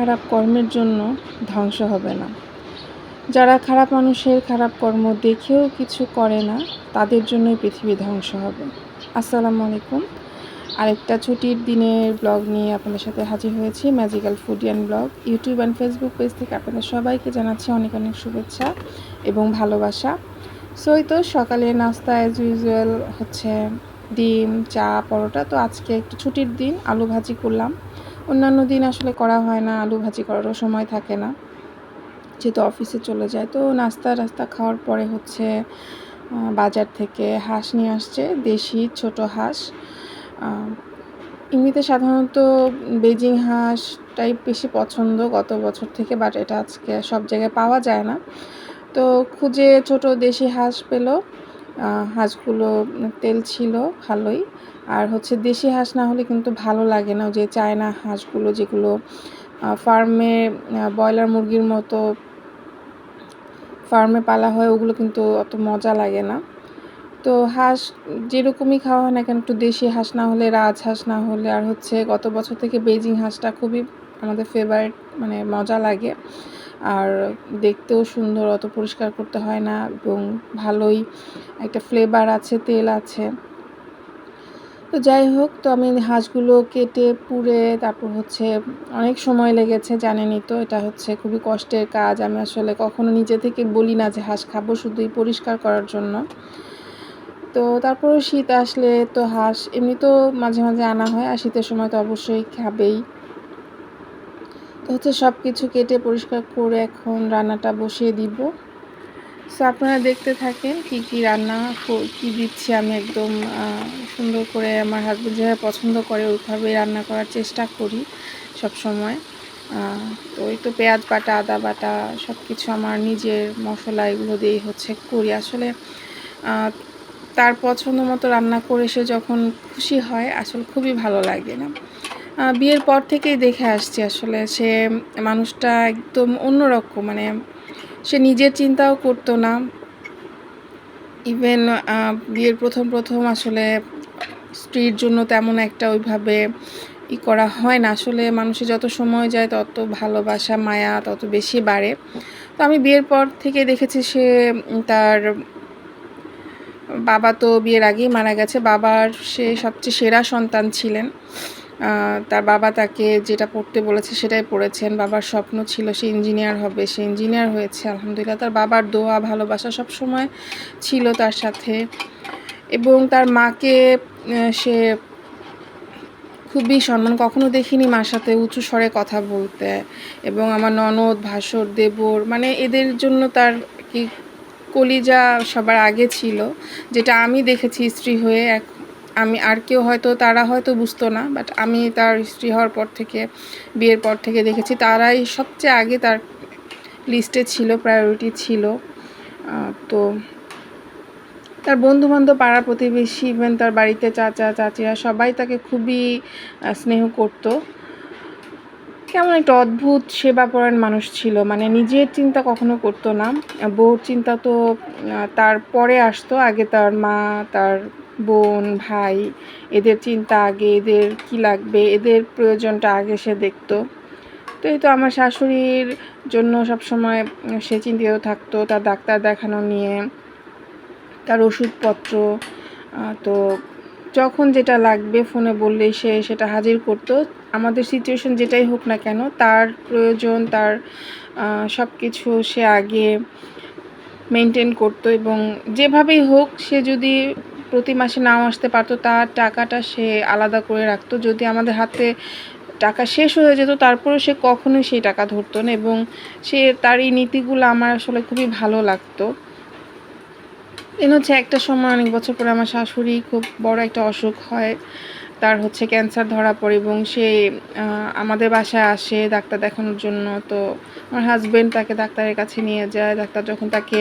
খারাপ কর্মের জন্য ধ্বংস হবে না। যারা খারাপ মানুষের খারাপ কর্ম দেখেও কিছু করে না, তাদের জন্যই পৃথিবী ধ্বংস হবে। আসসালামু আলাইকুম। আরেকটা ছুটির দিনের ব্লগ নিয়ে আপনাদের সাথে হাজির হয়েছি magical food and blog YouTube and Facebook page থেকে আপনাদের সবাইকে জানাচ্ছি অনেক অনেক শুভেচ্ছা এবং ভালোবাসা। সো তো সকালে নাস্তা অ্যাজ ইউজুয়াল হচ্ছে ডিম, চা, পরোটা। তো আজকে একটু ছুটির দিন, আলু ভাজি করলাম। অন্যান্য দিন আসলে করা হয় না, আলু ভাজি করারও সময় থাকে না। যেহেতু অফিসে চলে যায়, তো নাস্তা টাস্তা খাওয়ার পরে হচ্ছে বাজার থেকে হাঁস নিয়ে আসছে, দেশি ছোট হাঁস। এমনিতে সাধারণত বেজিং হাঁসটাই বেশি পছন্দ গত বছর থেকে বাট এটা আজকে সব জায়গায় পাওয়া যায় না। তো খুঁজে ছোট দেশি হাঁস পেল। হাঁসগুলো তেল ছিল ভালোই। আর হচ্ছে দেশি হাঁস না হলে কিন্তু ভালো লাগে না। যে চায়না হাঁসগুলো যেগুলো ফার্মে ব্রয়লার মুরগির মতো ফার্মে পালা হয়, ওগুলো কিন্তু অত মজা লাগে না। তো হাঁস যেরকমই খাওয়া হয় না কেন, একটু দেশি হাঁস না হলে রাজহাঁস না হলে, আর হচ্ছে গত বছর থেকে বেজিং হাঁসটা খুবই আমাদের ফেভারিট মানে মজা লাগে। আর দেখতেও সুন্দর, অত পরিষ্কার করতে হয় না এবং ভালোই একটা ফ্লেভার আছে, তেল আছে। তো যাই হোক, তো আমি হাঁসগুলো কেটে, পুড়ে, তারপর হচ্ছে অনেক সময় লেগেছে, জানেনই তো, এটা হচ্ছে খুবই কষ্টের কাজ। আমি আসলে কখনো নিজে থেকে বলি না যে হাঁস খাব শুধুই পরিষ্কার করার জন্য। তো তারপরে শীত আসলে তো হাঁস এমনি তো মাঝে মাঝে আনা হয়, আর শীতের সময় তো অবশ্যই খাবেই। হচ্ছে সব কিছু কেটে পরিষ্কার করে এখন রান্নাটা বসিয়ে দিব। সো আপনারা দেখতে থাকেন কি কি রান্না কি দিচ্ছি আমি একদম সুন্দর করে আমার হাজব্যান্ড যেভাবে পছন্দ করে ওইভাবেই রান্না করার চেষ্টা করি সব সময় তো ওই তো পেঁয়াজ বাটা, আদা বাটা সব কিছু আমার নিজের মশলা এগুলো দিয়েই হচ্ছে করি। আসলে তার পছন্দ মতো রান্না করে সে যখন খুশি হয়, আসলে খুবই ভালো লাগে না। বিয়ের পর থেকেই দেখে আসছি আসলে সে মানুষটা একদম অন্যরকম মানে সে নিজের চিন্তাও করতো না। ইভেন বিয়ের প্রথম প্রথম আসলে স্ত্রীর জন্য তেমন একটা ওইভাবে ই করা হয় না। আসলে মানুষের যত সময় যায়, তত ভালোবাসা, মায়া তত বেশি বাড়ে। তো আমি বিয়ের পর থেকে দেখেছি সে তার বাবা তো বিয়ের আগেই মারা গেছে। বাবার সে সবচেয়ে সেরা সন্তান ছিলেন। তার বাবা তাকে যেটা পড়তে বলেছে সেটাই পড়েছেন। বাবার স্বপ্ন ছিল সে ইঞ্জিনিয়ার হবে, সে ইঞ্জিনিয়ার হয়েছে, আলহামদুলিল্লাহ। তার বাবার দোয়া, ভালোবাসা সব সময় ছিল তার সাথে। এবং তার মাকে সে খুবই সম্মান কখনো দেখিনি মার সাথে উঁচু স্বরে কথা বলতে। এবং আমার ননদ, ভাসর, দেবর মানে এদের জন্য তার কি কলিজা সবার আগে ছিল, যেটা আমি দেখেছি স্ত্রী হয়ে এক আমি আর কেউ হয়তো, তারা হয়তো বুঝতো না বাট আমি তার স্ত্রী হওয়ার পর থেকে, বিয়ের পর থেকে দেখেছি, তারাই সবচেয়ে আগে তার লিস্টে ছিল প্রায়োরিটি ছিল। তো তার বন্ধুবান্ধব পাড়ার প্রতিবেশী ইভেন তার বাড়িতে চাচা, চাচিরা, সবাই তাকে খুবই স্নেহ করতো। কেমন একটা অদ্ভুত সেবাপরায়ণ মানুষ ছিল মানে নিজের চিন্তা কখনো করতো না। বউর চিন্তা তো তার পরে আসতো, আগে তার মা, তার বোন, ভাই, এদের চিন্তা আগে, এদের কি লাগবে, এদের প্রয়োজনটা আগে সে দেখতো। তো এই তো আমার শাশুড়ির জন্য সব সময় সে চিন্তিত থাকতো, তার ডাক্তার দেখানো নিয়ে, তার ওষুধপত্র তো যখন যেটা লাগবে ফোনে বললেই সে সেটা হাজির করতো। আমাদের সিচুয়েশন যেটাই হোক না কেন, তার প্রয়োজন, তার সব কিছু সে আগে মেনটেন করতো এবং যেভাবেই হোক সে যদি প্রতি মাসে নাও আসতে পারতো, তার টাকাটা সে আলাদা করে রাখতো। যদি আমাদের হাতে টাকা শেষ হয়ে যেত তারপরে সে কখনোই সেই টাকা ধরতো না এবং সে তার এই নীতিগুলো আমার আসলে খুবই ভালো লাগতো। এন হচ্ছে একটা সময়, অনেক বছর পরে আমার শাশুড়ি খুব বড় একটা অসুখ হয়, তার হচ্ছে ক্যান্সার ধরা পড়ে এবং সে আমাদের বাসায় আসে ডাক্তার দেখানোর জন্য। তো আমার হাজব্যান্ড তাকে ডাক্তারের কাছে নিয়ে যায়, ডাক্তার যখন তাকে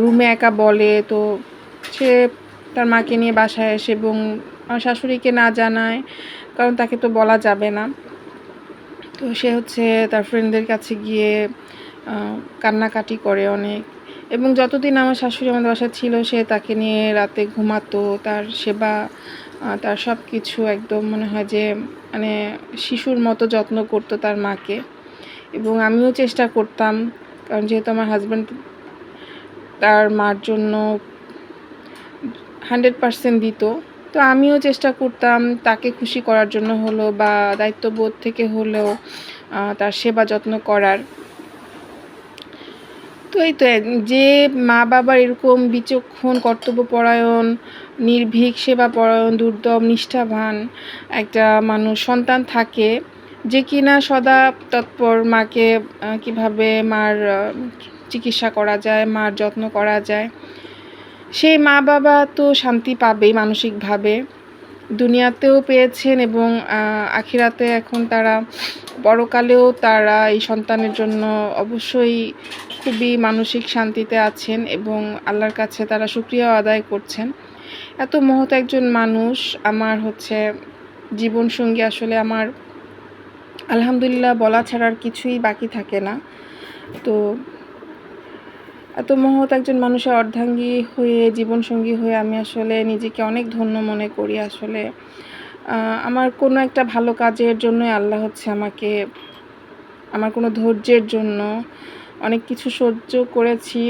রুমে একা বলে, তো সে তার মাকে নিয়ে বাসায় আসে এবং আমার শাশুড়িকে না জানায়, কারণ তাকে তো বলা যাবে না। তো সে হচ্ছে তার ফ্রেন্ডদের কাছে গিয়ে কান্নাকাটি করে অনেক। এবং যতদিন আমার শাশুড়ি আমাদের বাসায় ছিল, সে তাকে নিয়ে রাতে ঘুমাতো। তার সেবা তার সব কিছু একদম মনে হয় যে মানে শিশুর মতো যত্ন করতো তার মাকে। এবং আমিও চেষ্টা করতাম, কারণ যেহেতু আমার হাজব্যান্ড তার মার জন্য হান্ড্রেড পার্সেন্ট দিত। তো আমিও চেষ্টা করতাম তাকে খুশি করার জন্য হলো বা দায়িত্ববোধ থেকে হলেও তার সেবা যত্ন করার। তো এই তো যে মা বাবার এরকম বিচক্ষণ কর্তব্যপরায়ণ নির্ভীক সেবাপরায়ণ দুর্দম, নিষ্ঠাবান একটা মানুষ, সন্তান থাকে, যে কিনা সদা তৎপর মাকে কীভাবে মার চিকিৎসা করা যায়, মার যত্ন করা যায়। সেই মা বাবা তো শান্তি পাবেই মানসিকভাবে। দুনিয়াতেও পেয়েছেন এবং আখিরাতে এখন তারা বড়কালেও তারা এই সন্তানের জন্য অবশ্যই খুবই মানসিক শান্তিতে আছেন এবং আল্লাহর কাছে তারা সুক্রিয়াও আদায় করছেন। এত মহৎ একজন মানুষ আমার হচ্ছে জীবনসঙ্গী আসলে আমার, আলহামদুলিল্লাহ বলা ছাড়ার কিছুই বাকি থাকে না। তো এত মহৎ একজন মানুষের অর্ধাঙ্গী হয়ে, জীবনসঙ্গী হয়ে আমি আসলে নিজেকে অনেক ধন্য মনে করি আসলে। আমার কোনো একটা ভালো কাজের জন্যই আল্লাহ হচ্ছে আমাকে, আমার কোনো ধৈর্যের জন্য অনেক কিছু সহ্য করেছি।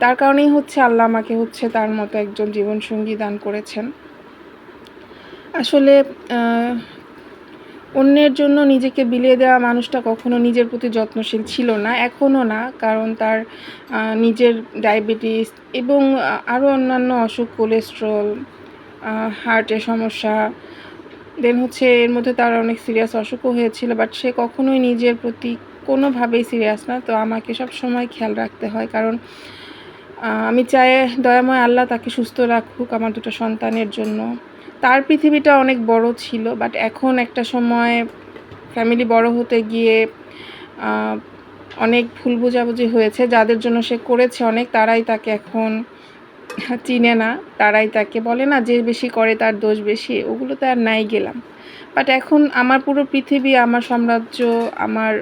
তার কারণেই হচ্ছে আল্লাহ আমাকে হচ্ছে তার মতো একজন জীবনসঙ্গী দান করেছেন। আসলে অন্যের জন্য নিজেকে বিলিয়ে দেওয়া মানুষটা কখনো নিজের প্রতি যত্নশীল ছিল না, এখনও না, কারণ তার নিজের ডায়াবেটিস এবং আরও অন্যান্য অসুখ, কোলেস্ট্রল হার্টের সমস্যা, দেন হচ্ছে এর মধ্যে তার অনেক সিরিয়াস অসুখও হয়েছিল, বাট সে কখনোই নিজের প্রতি কোনোভাবেই সিরিয়াস না, তো আমাকে সব সময় খেয়াল রাখতে হয়, কারণ আমি চাই দয়াময় আল্লাহ তাকে সুস্থ রাখুক আমার দুটো সন্তানের জন্য। তার পৃথিবীটা অনেক বড় ছিল বাট এখন একটা সময় ফ্যামিলি বড় হতে গিয়ে অনেক ভুল বোঝাবুঝি হয়েছে। যাদের জন্য সে করেছে অনেক, তারাই তাকে এখন চিনে না, তারাই তাকে বলে না যে বেশি করে তার দোষ বেশি, ওগুলো তো আর নাই গেলাম। বাট এখন আমার পুরো পৃথিবী, আমার সাম্রাজ্য, আমার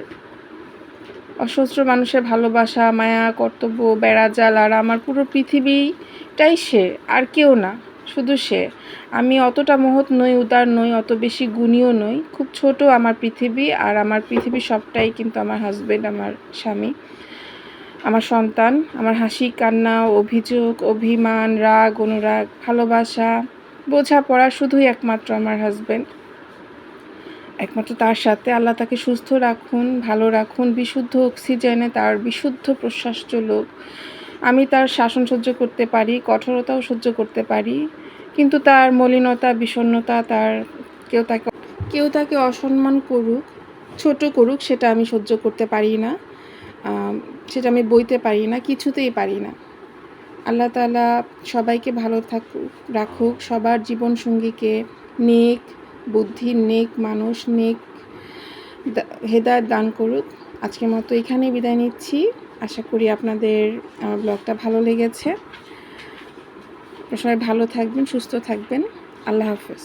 অসহস্র মানুষের ভালোবাসা, মায়া, কর্তব্য বেড়াজাল আর আমার পুরো পৃথিবীটাই সে, আর কেউ না, শুধু সে। আমি অতটা মহৎ নই, উদার নই, অত বেশি গুণীয় নই। খুব ছোট আমার পৃথিবী, আর আমার পৃথিবী সবটাই কিন্তু আমার হাজব্যান্ড আমার স্বামী, আমার সন্তান, আমার হাসি, কান্না, অভিযোগ, অভিমান, রাগ, অনুরাগ, ভালোবাসা, বোঝাপড়া শুধুই একমাত্র আমার হাজবেন্ড একমাত্র তার সাথে আল্লাহ তাকে সুস্থ রাখুন, ভালো রাখুন, বিশুদ্ধ অক্সিজেনে তার বিশুদ্ধ প্রশ্বাস চলুক। আমি তার শাসন সহ্য করতে পারি, কঠোরতাও সহ্য করতে পারি, কিন্তু তার মলিনতা, বিষণ্ণতা তার কেউ তাকে কেউ তাকে অসম্মান করুক, ছোট করুক, সেটা আমি সহ্য করতে পারি না সেটা আমি বইতে পারি না, কিছুতেই পারি না। আল্লাহ তালা সবাইকে ভালো থাকুক, রাখুক, সবার জীবন সঙ্গীকে নেক বুদ্ধি, নেক মানুষ, নেক হেদায়ত দান করুক। আজকের মতো এখানেই বিদায় নিচ্ছি। আশা করি আপনাদের, আমার ব্লগটা ভালো লেগেছে। সবাই ভালো থাকবেন, সুস্থ থাকবেন। আল্লাহ হাফেজ।